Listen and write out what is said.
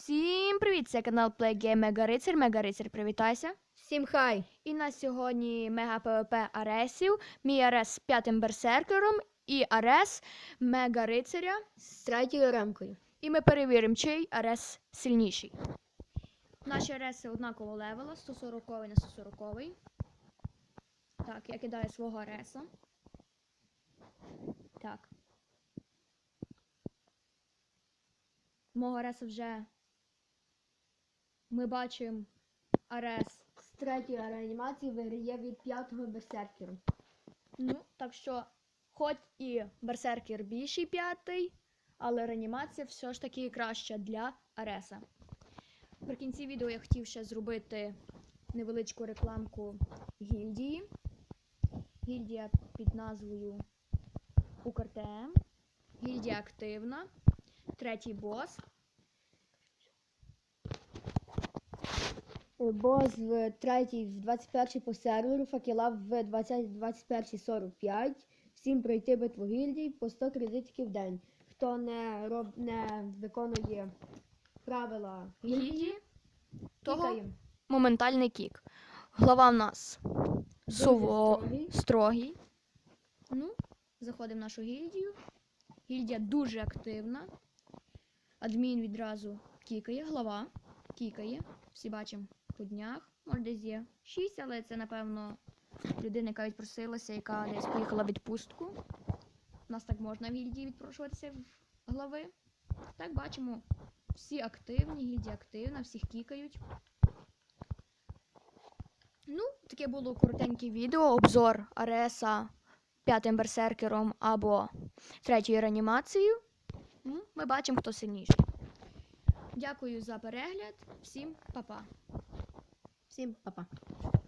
Всім привіт! Це канал PlayGame Мега Рицар. Мега Рицар, привітайся. Всім хай! І на сьогодні Мега ПВП Аресів, мій Арес з п'ятим берсеркером і Арес Мега Рицаря. З третьою рамкою. І ми перевіримо, чий Арес сильніший. Наші Ареси однаково левела, 140 на 140. Так, я кидаю свого Ареса. Так. Мого Ареса вже ми бачимо Арес. З третьої реанімації виграє від п'ятого берсеркеру. Ну, так що, хоч і берсеркер більший п'ятий, але реанімація все ж таки краща для Ареса. При кінці відео я хотів ще зробити невеличку рекламку гільдії. Гільдія під назвою УКРТМ. Гільдія активна. Третій бос. Бос в третій, в 21 по серверу, факела в 20, 21 45. Всім пройти битву гільдій по 100 кредитів в день. Хто не, роб, не виконує правила гільдії. Того кікаємо. моментальний кік. Глава в нас суво строгий. строгий. Ну, заходимо в нашу гільдію. Гільдія дуже активна. Адмін відразу кікає, глава кікає. Всі бачимо по днях. Може, десь є 6, але це, напевно, людина, яка відпросилася, яка десь поїхала відпустку. У нас так можна в гільдії відпрошуватися в глави. Так, бачимо, всі активні, гільдія активна, всіх кікають. Ну, таке було коротеньке відео, обзор Ареса п'ятим берсеркером або третьою реанімацією. Ну, Ми бачимо, хто сильніший. Дякую за перегляд. Всім па-па. Всім па-па.